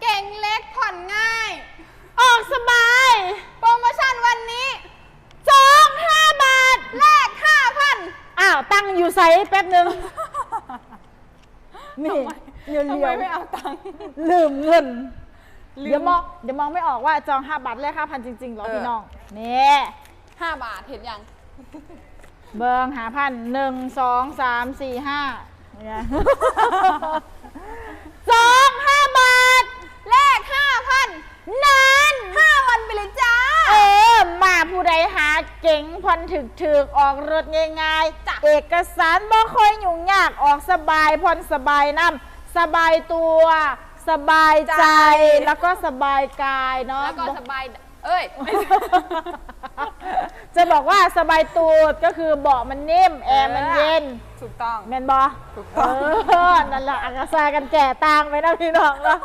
เก่งเล็กผ่อนง่าย ออกสบาย โปรโมชั่นวันนี้จองห้าบาท แลกห้าพัน อ้าวตั้งอยู่ไซส์แป๊บหนึ่งนี่เรียวทำเรีไมยวไม่เอาตังค์ลืมเงินลืม เดี๋ยวมองเดี๋ยวมองไม่ออกว่าจองห้าบาทแลกห้าพันจริงๆเหรอเออพี่น้องนี่ห้าบาทเห็นยัง เบิงหาพันหนึ่งสองสามสี่ห้าเนี่ย จองห้าบาท แลกห้าพั นนานห้าวันไปเลยจ้า เออ มาผู้ใดหาเก๋งผ่อนถึกถึกๆออกรถง่ายจ้ะ ๆ เอกสารบ่ค่อยยุ่งยากออกสบายผ่อนสบายน้ำสบายตัว สบายใจ แล้วก็สบายกายเนาะ แล้วก็สบาย เอ้ย จะบอกว่าสบายตูดก็คือเบาะมันนิ่ม แอร์มันเย็น ถูกต้อง แมนบอถูกเอต้องอนั่นแหละอักษากันแก่ตางไปนะพี่น้องเนาะ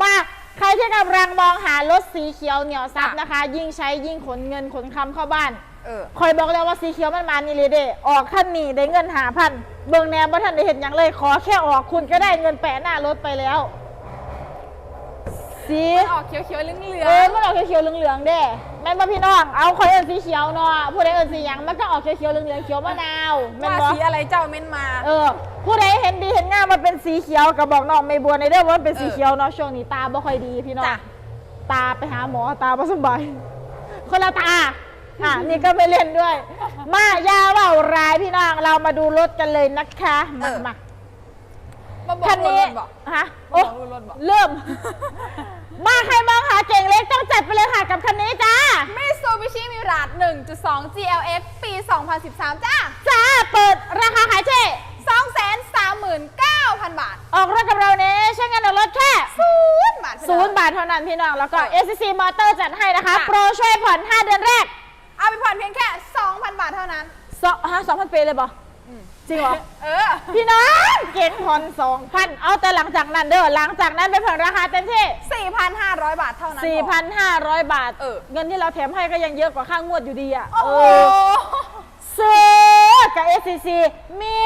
มา ใครที่กำลังมองหารถสีเขียวเหนียวซับนะคะ ยิ่งใช้ยิ่งขนเงินขนคำเข้าบ้านเออคอยบอกแล้วว่าสีเขียวมันมานี่เลยเด้ออกขั้นนี้ได้เงินหาพันเบิ่งแนวบ่ทันได้เห็นอย่างเลย ขอแค่ออกคุณก็ได้เงินแปะหน้ารถไปแล้ว สีมันออกเขียวๆเหลืองเออมันออกเขียวๆเหลืองๆเด้ แม่นบ่พี่น้อง เอาคอยเอิ้นสีเขียวเนาะผู้ใดเอิ้นสีหยังมันก็ออกเขียวๆเหลืองๆเขียวมะนาวๆแม่นว่าบ่สีอะไรเจ้าเม้นมา เออ ผู้ใดเห็นดีเห็นงามมาเป็นสีเขียวก็บอกน้องไม่บัวในเด้อว่ามันเป็นสีเขียวเนาะช่วงนี้ตาบ่ค่อยดีพี่น้อง จ้ะ ตาไปหาหมอตาบ่สบายคนละตา อะ นี่ก็ไม่เล่นด้วย มายาเว่าร้ายพี่น้องเรามาดูรถกันเลยนะคะมามา มาบอกคันนี้รถบอก ฮะมาโอ้บอกรถบอก เริ่ม มาใครมองหาเก่งเล็กต้องจัดไปเลยค่ะกับคันนี้จ้า มิซูบิชิมิราด1.2 GLX ปี 2013 จ้า จ้า เปิดราคาขายเจ๊239,000 บาท ออกรถกับเราเนี้ใช้เงินออกรถแค่ศูนย์บาทศูนย์บาทเท่านั้นพี่น้อง แล้วก็เออ SCC Motor จัดให้นะคะ ค่ะ โปรช่วยผ่อน 5 เดือนแรก เอาไปผ่อนเพียงแค่ 2,000 บาทเท่านั้น สองฮะสองพันเปเลยบอ จริงเหรอ เออ พี่น้องเก่งผ่อนสองพันเอาแต่หลังจากนั้นเด้อหลังจากนั้นไปผ่อนราคาเต็มที่ 4,500 บาทเท่านั้น4,500 บาท เออ เงินที่เราแถมให้ก็ยังเยอะกว่าค่างวดอยู่ดีอะโอ้โหซื้อกับ SCC มี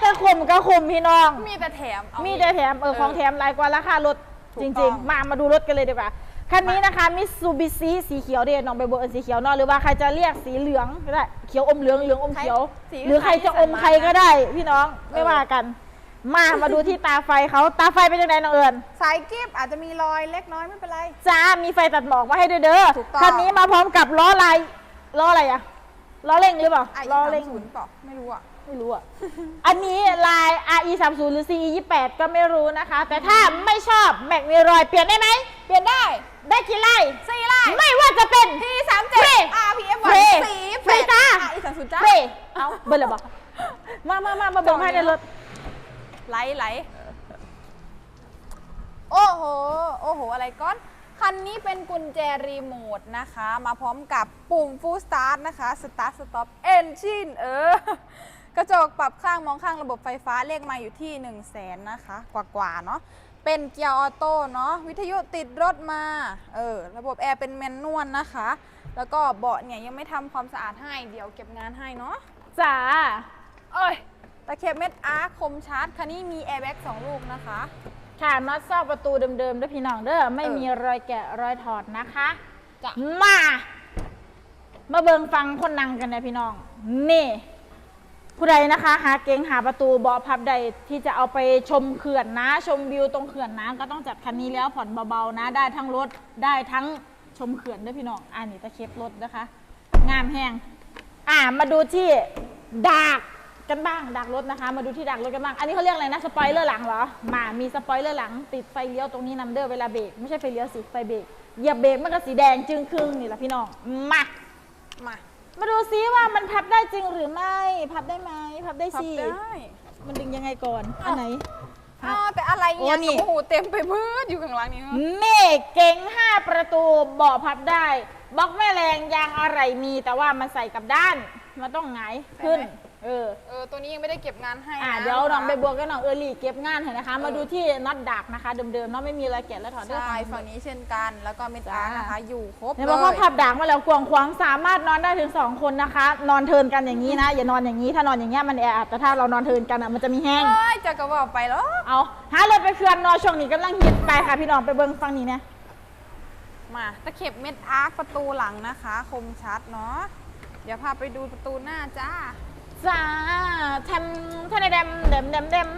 แต่ข่มกับข่มพี่น้อง มีแต่แถมเอามีแต่แถมเออเออของแถมหลายกว่าราคารถถูกจต้ริองงๆ มามาดูรถกันเลยดีกว่า คันนี้นะคะมิซูบิชิสีเขียวเดนน้องใบบัวเออสีเขียวเนอะหรือว่าใครจะเรียกสีเหลืองก็ได้เขียวอมเหลืองเหลืองอมเขียวสีหรือใครจะอมใครก็ได้ พี่น้องไม่เออว่ากัน มามาดูที่ตาไฟเขาตาไฟเป็นยังไงน้องเอิญ สายกิฟอาจจะมีรอยเล็กน้อยไม่เป็นไร จ้า มีไฟตัดหมอกมาให้ด้วยเด้อถูกต้อง คันนี้มาพร้อมกับล้อลายล้ออะไรอะล้อเร่งหรือเปล่าไอ้ล้อสามเร่งศูนย์เปล่าไม่รู้อะ ไม่รู้อะ อันนี้ลาย RE 3 0หรือ CE 28ก็ไม่รู้นะคะ แต่ถ้าไม่ชอบแม็กมีรอยเปลี่ยนได้ไหม เปลี่ยนได้ ได้กี่ไล่สี่ไร่ไม่ว่าจะเป็นทีสามเจ็ดฟรี RPF ฟรีวันสีฟรีจ้า อีสามศูนย์จ้าเร่เอาเบอร์เลยบอกมามามามาเบิ่งภายในรถ ไหลไหลโอ้โห โอ้โห อะไรก้อน คันนี้เป็นกุญแจรีโมทนะคะ มาพร้อมกับปุ่ม Full Start นะคะ Start Stop Engine เออ กระจกปรับข้างมองข้างระบบไฟฟ้าเลขมาอยู่ที่ 1 0 0 0 0แสนนะคะ กว่าๆเนาะเป็นเกียร์ออโต้เนาะวิทยุติดรถมาเออระบบแอร์เป็นแมนนวลนะคะ แล้วก็เบาะเนี่ยยังไม่ทำความสะอาดให้เดี๋ยวเก็บงานให้เนาะจ้าเอ้ยตะเข็บเม็ดอาร์คคมชาร์จคันนี้มีแอร์แบ็กสองลูกนะคะค่ะน็อตซอกประตูเดิมๆด้วยพี่น้องเด้อไม่เออมีรอยแกะรอยถอดนะคะจ้ะมา มาเบิงฟังคนนั่งกันนะพี่น้อง นี่ ผู้ใดนะคะ หาเกงหาประตูเบาะพับใดที่จะเอาไปชมเขื่อนนะ ชมวิวตรงเขื่อนนะก็ต้องจัดคันนี้แล้วผ่อนเบาๆนะ ได้ทั้งรถได้ทั้งชมเขื่อนด้วยพี่น้องอ่านี่ตะเข็บรถนะคะ งามแห้งอ่ามาดูที่ดากกันบ้างดากรถนะคะ มาดูที่ดากรถกันบ้างอันนี้เขาเรียกอะไรนะสปอยเลอร์หลังเหรอมามีสปอยเลอร์หลัง ติดไฟเลี้ยวตรงนี้นำเด้อเวลาเบรกไม่ใช่ไฟเลี้ยวสิไฟเบรกเหยียบเบรกมันก็สีแดงจึงครึ่งนี่แหละพี่น้องมามา มาดูซิว่ามันพับได้จริงหรือไม่ พับได้ไหมพับได้พับสิ ได้มันดึงยังไงก่อน อันไหน อ้าวแต่อะไรโอ้เนี่ยนี่ โอ้โหเต็มไปมืดอยู่ข้างหลังนี้นี่เก๋ง5ประตูเบาะพับได้บล็อกแม่แรงยางอะไรมีแต่ว่ามันใส่กับด้าน มันต้องหงายขึ้น เออเออตัวนี้ยังไม่ได้เก็บงานให้อ่านะเดี๋ยวน้องคะใบบัวกับน้องเออรี่เก็บงานให้นะคะ มาเออดูที่น็อตดักนะคะเดิมๆเนาะไม่มีอะไรแกะและถอดด้วยใช่ฝั่งนี้เช่นกันแล้วก็เมตาร์นะคะ อยู่ครบเนี่ยเลบอกว่ายพับดักมาแล้วกวางควางสามารถนอนได้ถึง 2 คนนะคะ นอนเทินกันอย่างนี้นะ อย่านอนอย่างนี้ถ้านอนอย่างเงี้ยมันแออัดแต่ถ้าเรานอนเทินกันอะมันจะมีแห้ง เอ้ยจะกระบอกไปแล้วเอาหารถไปเคลื่อนนอนช่วงนี้กำลังฮิตไปค่ะพี่น้องไปเบิ้งฟังนี้เนี่ยมาตะเข็บเม็ดอาร์คประตูหลังนะคะ คมชัดเนาะเดี๋ยวพาไปดูประตูหน้าจ้า จ้าแทมทะเลเดมเดมเดมเดม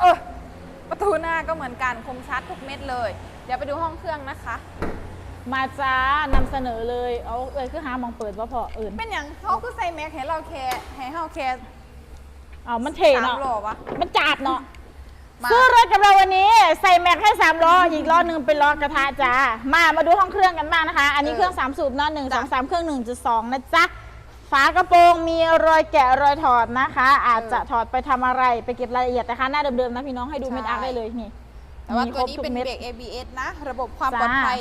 เออประตูหน้าก็เหมือนกันคมชัดทุกเม็ดเลย เดี๋ยวไปดูห้องเครื่องนะคะ มาจ้านำเสนอเลยเอาเอ้ยคือหามองเปิดว่าพอเอิญเป็นอย่างเขาคือใส่แม็กให้เราแคร์ให้เราแคร์เอามันเทสามเนาะโลวะ มันจัดเนาะมา ซื้อรถกับเราวันนี้ ใส่แม็กให้3ล้ออีกล้อหนึ่งเป็นล้อกระทะจ้ามามาดูห้องเครื่องกันบ้างนะคะ อันนี้เครื่อง3สูบเนาะหนึ่งสองสามเครื่อง1.2นะจ๊ะ ฝากระโปรงมีรอยแกะรอยถอดนะคะ อาจจะถอดไปทำอะไรไปเก็บรายละเอียดนะคะ หน้าเดิมๆนะพี่น้องให้ดูเม็ดอาร์คได้เลยนี่แต่ว่ามีตัวครบนี้ทุกเป็นม็ด เบรก ABS นะ ระบบความจ้า ปลอดภัย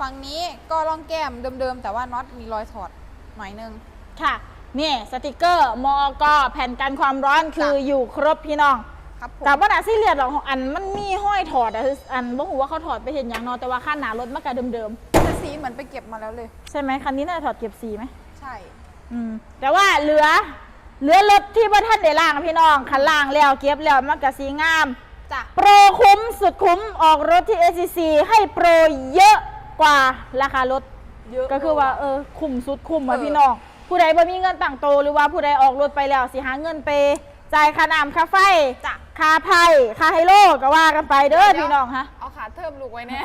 ฝั่งนี้ก็ร่องแก้มเดิมๆ แต่ว่าน็อตมีรอยถอดหน่อยนึง ค่ะนี่สติกเกอร์มอกแผ่นกันความร้อนคืออยู่ครบพี่น้อง ครับผมกับว่าหนาซี่เลียดหรอกของอันมันมีห้อยถอดอะอันบ่หูว่าเขาถอดไปเห็นอย่างเนอแต่ว่าค่าหนารถมันก็เดิมแต่สีเหมือนไปเก็บมาแล้วเลย ๆ ใช่ไหมคันนี้น่าจะถอดเก็บสีไหมใช่ อืมแต่ว่าเหลือเหลือรถที่บ่ท่านได้ล่างพี่น้องคันล่างแล้วเก็บแล้วมันก็สีงาม จ้ะ โปรคุ้มสุดคุ้มออกรถที่ SCC ให้โปรเยอะกว่าราคารถ เยอะ ก็คือว่าเออคุ้มสุดคุ้มว่ะพี่น้องผู้ใดบ่มีเงินต่างโตวหรือว่าผู้ใดออกรถไปแล้วสิหาเงินไปจ่ายค่าน้ำค่าไฟจ้ะ ค่าไพ่ค่าไฮโลก็ว่ากันไปเด้อพี่น้องฮะ เอาขาเทิมลูกไว้แน่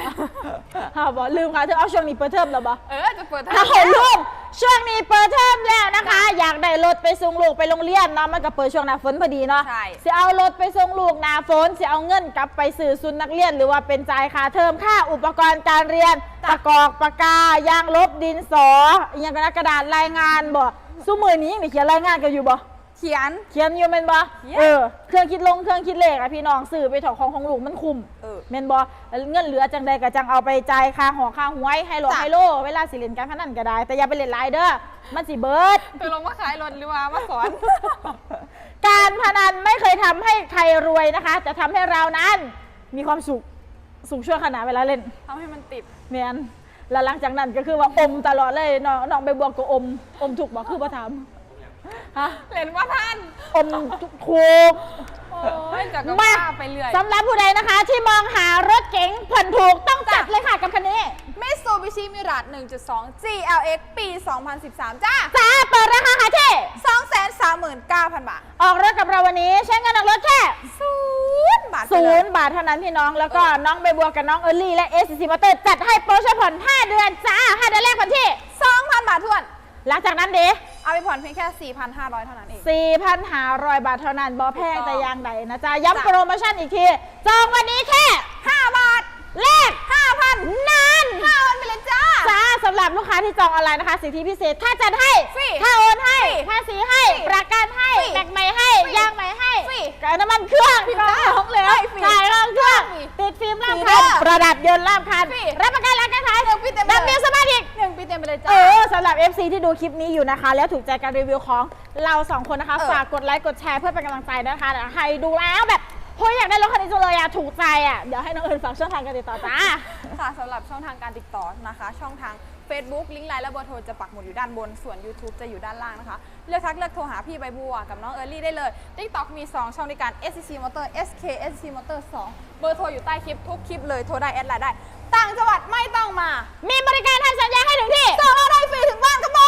ฮะบอกลืมค่ะเธอเอาช่วงนี้เปิดเทอมแล้วบ่เออจะเปิดทาถ้างเขาลืมช่วงนี้เปิดเทอมแล้วนะคะ อยากได้รถไปส่งลูกไปโรงเรียนเนาะมันก็เปิดช่วงหน้าฝนพอดีเนาะใช่สิเอารถไปส่งลูกหนาฝนสิเอาเงินกลับไปสื่อซุนนักเรียน หรือว่าเป็นจ่ายค่าเทอมค่าอุปกรณ์การเรียนประกอบปากกายางลบดินสออหย่างกระดาษรายงานบ่สู้มือนี้มีเขียนรายงานกันอยู่บ่เขียน เขียนอยู่แม่นบ่เขียน เออ เครื่องคิดลงเครื่องคิดเลขอะพี่น้องซื้อไปถอของของลูกมันคุ้มเออ แม่นบ่เงินเหลือจังใดก็จังเอาไปจ่ายค่าหอค่าหวยให้หลอกจ้ะ ให้โลเวลาสิเล่นการพนันก็ได้ แต่อย่าไปเล่นหลายเด้อมันสิเบิดเธอลงมาขายรถหรือว่ามาสอน การพนันไม่เคยทำให้ใครรวยนะคะ จะทำให้เรานั้นมีความสุขสุขชั่วขณะเวลาเล่นทำให้มันติดแมนแล้วหลังจากนั้นก็คือว่าอมตลอดเลยน้องน้องใบบัวก็อมอมถูกบอกคือประทำ ฮะเล่นว่าท่านอมถูก โอ้ยจากก็มาว่าไปเรื่อยสำหรับผู้ใดนะคะ ที่มองหารถเก๋งผ่อนถูกต้องจัดเลยค่ะกับคันนี้มิตซูบิชิมิราด1.2 GLX ปี 2013 จ้า จ้าเปิดราคาค่ะที่ 239,000 บาท ออกรถกับเราวันนี้ใช้เงินออกรถแค่ศูนย์บาทไปศูเลยนย์บาทเท่านั้นพี่น้องแล้วก็น้องใบบัวกับน้องเออร์ลี่และเอสซีมอเตอร์จัดให้โปรใช้ผ่อน5เดือนจ้า5เดือนแรกผ่อนที่ 2,000 บาททวน หลังจากนั้นเด้ เอาไปผ่อนเพียงแค่ 4,500 เท่านั้นเอง 4,500 บาทเท่านั้นบอแพงถูกต้องแต่อย่างใดนะจ๊ะ ย้ำจ้ะโปรโมชั่นอีกที จองวันนี้แค่ 5 บาทแรก5,000 นาน5,000ไปเลยจ้า จ้าสำหรับลูกค้าที่จองออนไลน์นะคะ สิทธิพิเศษ ถ้าจัดให้ฟรีถ้าโอนให้ฟรีภาษีให้ฟรีประกันให้ฟรีแบกใหม่ให้ฟรียางใหม่ให้ฟรีกับน้ำมันเครื่องฟรีก็จ้าของเหลือให้ฟรีจ่ายรองเครื่องฟรีติดฟิล์มรอบฟรีคันเด้อประดับยนต์รอบคันฟรีรับประกันหลังการขายหนึ่ง ปีเต็มดับเลเบิยลสมาร์ทอีก หนึ่งปีเต็มไปเลยจ้า เออสำหรับ FC ที่ดูคลิปนี้อยู่นะคะ แล้วถูกใจการรีวิวของเราสองคนนะคะ เออฝากกดไลค์กดแชร์เพื่อเป็นกำลังใจนะคะเดี๋ยวใครดูแล้วแบบเฮ้ยอยากได้รถคันนี้จังเลยอะถูกใจอะเดี๋ยวให้น้องเอิญฝากช่องทางการติดต่อจ้า ค่ะสำหรับช่องทางการติดต่อนะคะ ช่องทาง Facebook ลิงก์ไลน์และเบอร์โทรจะปักหมุดอยู่ด้านบน ส่วน YouTube จะอยู่ด้านล่างนะคะ เลือกทักเลือกโทรหาพี่ใบบัวกับน้องเออร์ลี่ได้เลย TikTok มี 2 ช่องในการ SCC Motor SK SCC Motor 2 เบอร์โทรอยู่ใต้คลิปทุกคลิปเลยโทรได้แอดไลน์ได้ ต่างจังหวัดไม่ต้องมา มีบริการทำสัญญาให้ถึงที่ส่งเราได้ฟรีถึงบ้านครับผ